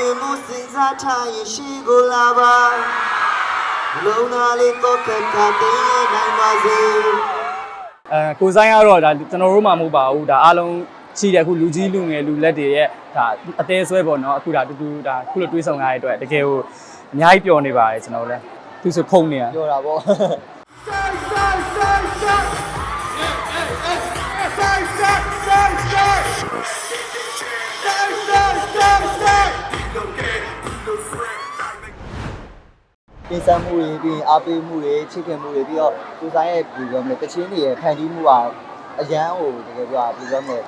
မင်မှုစဉ်းစားထားရင်ရှိကိုလာပါလုံနာလေးတော့ခက်ခါသိရနိုင်ပါစေအဲကိုဆိုင်ကတော့ဒါကျွန်တော်တို့မှမဟုတ်ပါဘူးဒါအားလုံးရှိတယ်အခုလူကြီးလူငယ်လူလက်တွေရဲ့ဒါအသေးဆွဲပေါ့နော်အခုဒါတူတူဒါခုလိုတွေးဆောင်ရတဲ့အတွက်တကယ်ကိုအများကြီးပျော်နေပါတယ်ကျွန်တော်လည်းသူဆိုခုံနေရပြောတာပေါ့ ပြင်ဆင်မှုတွေပြီးရင်အားပေးမှုတွေချစ်ခင်မှုတွေပြီးတော့ကိုဆိုင်ရဲ့ဒီပြောမယ်တချင်းတွေရဲ့ဖန်တီးမှုကအရန်ဟိုတကယ်ပြောတာဒီပြောမယ်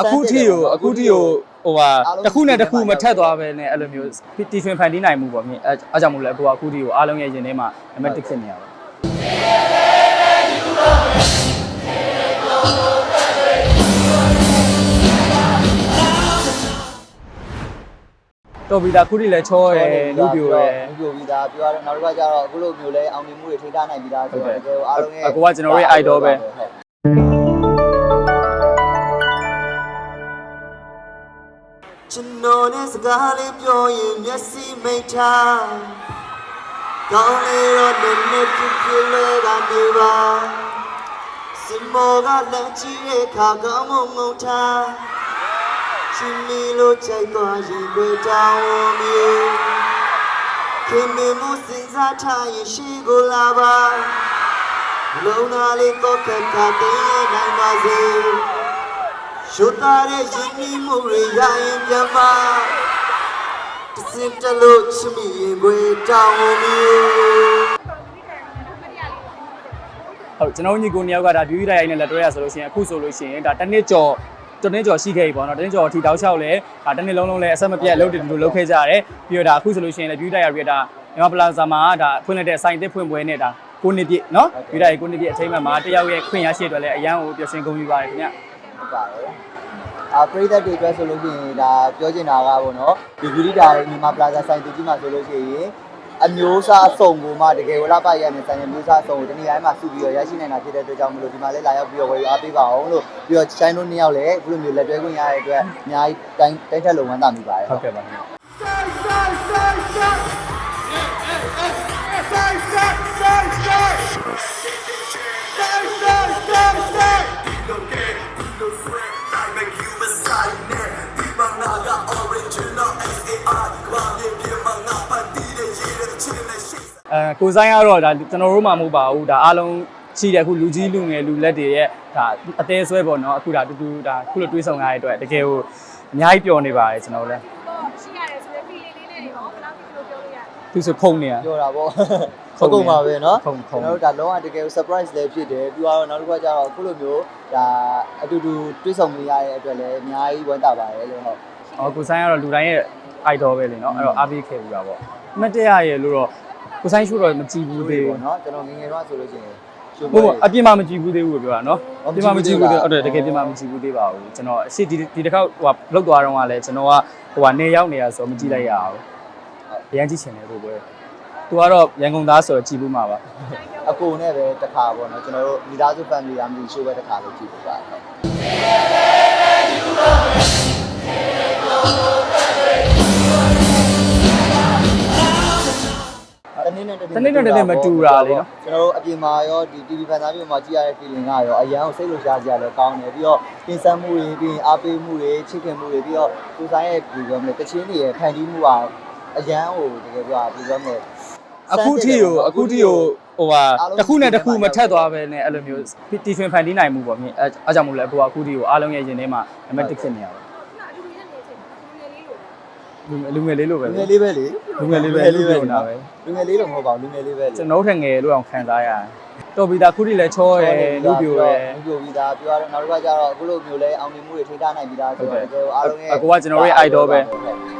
အခုထိကိုအခုထိကိုဟိုဟာတစ်ခုနဲ့တစ်ခုမထက်သွားပဲနဲ့အဲ့လိုမျိုးတီထွင်ဖန်တီးနိုင်မှုပေါ့မြင်အဲအားကြောင့်မို့လဲအခုကအခုထိကိုအားလုံးရဲ့ရင်ထဲမှာနံပါတ်1ဖြစ်နေရပါ တော်ပြီဒါခုထိလည်းချောရယ်လူပြိုရယ်လူပြိုပြီးသားပြောရတော့နောက်တစ်ခါကျတော့အခုလိုမျိုးလဲအောင်မြင်မှုတွေထိထားနိုင်ပြီးသားဆိုတော့တကယ်အားလုံးရဲ့အကူကကျွန်တော်တို့ရဲ့ idol ပဲကျွန်တော်နဲ့စကားလေးပြောရင်မျက်စိမိတ်ထားကောင်းလေတော့နည်းနည်းဖြစ်ဖြစ်လဲကနေပါစင်မောကလက်ချီရဲ့ခါကောင်းမုံငုံထား ချင်းမီလိုချိုက်သွားရင်တွေတောင်းမျိုးခင်မင်မှုစဉ်းစားထားရင်ရှိကိုလာပါလုံနာလေးတော့ခက်ခါသိရနိုင်ပါစေရှုသားတဲ့ရင်းနှီးမှုတွေရရင်ပြန်ပါတစင်တလို့ချစ်မိရင်ခွေတောင်းဝင်မျိုးဟုတ်ကျွန်တော်ညီကိုနှစ်ယောက်ကဒါ beauty တိုင်းနဲ့လက်တွဲရဆိုလို့ရှိရင်အခုဆိုလို့ရှိရင်ဒါတစ်နှစ်ကျော် တစ်နှစ်ကျော်ရှိခဲ့ပြီပေါ့နော်တစ်နှစ်ကျော်ထီတောက်လျှောက်လဲဒါတစ်နှစ်လုံးလုံးလဲအဆက်မပြတ်အလုပ်တွေဒီလိုလုပ်ခဲ့ကြရတယ်ပြီးတော့ဒါအခုဆိုလို့ရှိရင်လည်း beauty တိုင်းရဒါမြန်မာပလာဇာမှာဒါဖွင့်လိုက်တဲ့ site တစ်ဖွင့်ပွဲနဲ့ဒါကိုနှစ်ပြည့်နော် beauty တိုင်းကိုနှစ်ပြည့်အချိန်မှမှာတယောက်ရဲ့ခွင့်ရရှိအတွက်လည်းအရန်ကိုပျော်ရွှင်ကုန်ပြီပါတယ်ခင်ဗျဟုတ်ပါတယ်အာပရိသတ်တွေအတွက်ဆိုလို့ရှိရင်ဒါပြောချင်တာကပေါ့နော်ဒီဂူရီတာမြန်မာပလာဇာဆိုင်တီကြီးမှာဆိုလို့ရှိရင် အမျိုးအစားအစုံကိုမှတကယ်ဝလာပရနဲ့ဆိုင်အမျိုးအစားအစုံကိုတနည်းအားမှစုပြီးတော့ရရှိနိုင်တာဖြစ်တဲ့အတွက်ကြောင့်မလို့ဒီမှာလည်းလာရောက်ပြီးတော့ဝယ်ယူအားပေးပါအောင်လို့ပြီးတော့ချိုင်းတို့နှစ်ယောက်လည်းအခုလိုမျိုးလက်တွဲခွင့်ရတဲ့အတွက်အများကြီးတိုင်းတိုင်းထက်လုံးဝမ်းသာမိပါတယ်ဟုတ်ကဲ့ပါခင်ဗျ အဲကိုဆိုင်ကတော့ဒါကျွန်တော်တို့မှမဟုတ်ပါဘူးဒါအားလုံးရှိတယ်အခုလူကြီးလူငယ်လူလက်တွေရဲ့ဒါအသေးဆွဲပေါ့နော်အခုဒါတူတူဒါခုလိုတွေးဆောင်ရတဲ့အတွက်တကယ်ကိုအများကြီးပျော်နေပါတယ်ကျွန်တော်လည်း တော့ရှိရတယ်ဆိုတဲ့ feeling လေးနဲ့တွေရောဘယ်လောက်ဒီလိုပြောလို့ရလဲ သူဆိုခုံနေရ ပြောတာပေါ့ဟုတ်ကုန်ပါပဲเนาะ ခုံခုံ ကျွန်တော်တို့ဒါလုံးဝတကယ် surprise လည်းဖြစ်တယ်ပြီးတော့နောက်တစ်ခါကျတော့အခုလိုမျိုးဒါအတူတူတွေးဆောင်မိရတဲ့အတွက်လည်းအများကြီးဝမ်းသာပါတယ်လို့ဟုတ် ဟောကိုဆိုင်ကတော့လူတိုင်းရဲ့ idol ပဲလေနော်အဲ့တော့အားပေးခဲ့ပြီပါပေါ့အမတ်တရရဲ့လို့တော့ ကိုဆိုင်ရှိုးတော့မကြည့်ဘူးသေးဘူးပေါ့နော်ကျွန်တော်ငငယ်တော့ဆိုလို့ရှိရင်ဟုတ်ပါအပြင်မှာမကြည့်ဘူးသေးဘူးပြောတာနော်အပြင်မှာမကြည့်ဘူးသေးဟုတ်တယ်တကယ်ပြင်မှာမကြည့်ဘူးသေးပါဘူးကျွန်တော်အစ်ဒီဒီတစ်ခေါက်ဟိုလောက်သွားတော့ကလည်းကျွန်တော်ကဟိုကနေရောက်နေရဆိုမကြည့်လိုက်ရအောင်အရင်ကြည့်ချင်တယ်လို့ပဲသူကတော့ရန်ကုန်သားဆိုတော့ကြည့်ဘူးမှာပါအကိုနဲ့ပဲတစ်ခါပေါ့နော်ကျွန်တော်တို့မိသားစု family ရာမီရှိုးပဲတစ်ခါလို့ကြည့်ပြပါတယ် တတနေ့နဲ့တနေ့မတူတာလေနော်ကျွန်တော်တို့အပြင်မှာရောဒီ TV ဖန်သားမျိုးမှာကြည့်ရတဲ့ feeling ကရောအရန်ကိုစိတ်လှုပ်ရှားစရာလည်းကောင်းတယ်ပြီးတော့ပြင်ဆင်မှုတွေပြီးရင်အားပေးမှုတွေချစ်ခင်မှုတွေပြီးတော့ကိုဆိုင်ရဲ့ဒီပြောမလဲတချင်းတွေရဲ့ဖန်တီးမှုကအရန်ကိုတကယ်ပြောတာဒီပြောမလဲအခုထိကိုအခုထိကိုဟိုဟာတစ်ခုနဲ့တစ်ခုမထက်သွားပဲနဲ့အဲ့လိုမျိုးတီထွင်ဖန်တီးနိုင်မှုပေါ့မြင်အဲအားကြောင့်မို့လဲအခုကအခုထိကိုအားလုံးရဲ့ရင်ထဲမှာနံပါတ်1ဖြစ်နေရပါခုနအ လူငယ်နေတဲ့အချိန်မှာလူငယ်လေးလိုပဲလူငယ်လေးလို့ပဲလူငယ်လေးပဲလေလူငယ်လေးပဲလူနေတာပဲလူငယ်လေးတော့မဟုတ်ပါဘူးလူငယ်လေးပဲလေကျွန်တော်ထက်ငယ်လို့အောင်ခံစားရတယ်တော်ပြီဒါခုထိလည်းချောရယ်လူပြိုရယ်လူပြိုပြီးသားပြောရတော့နောက်တစ်ခါကျတော့အခုလိုမျိုးလဲအောင်မြင်မှုတွေထိထားနိုင်ပြီးသားဆိုတော့တကယ်အားလုံးရဲ့အကူကကျွန်တော်တို့ရဲ့ idol ပဲဟုတ်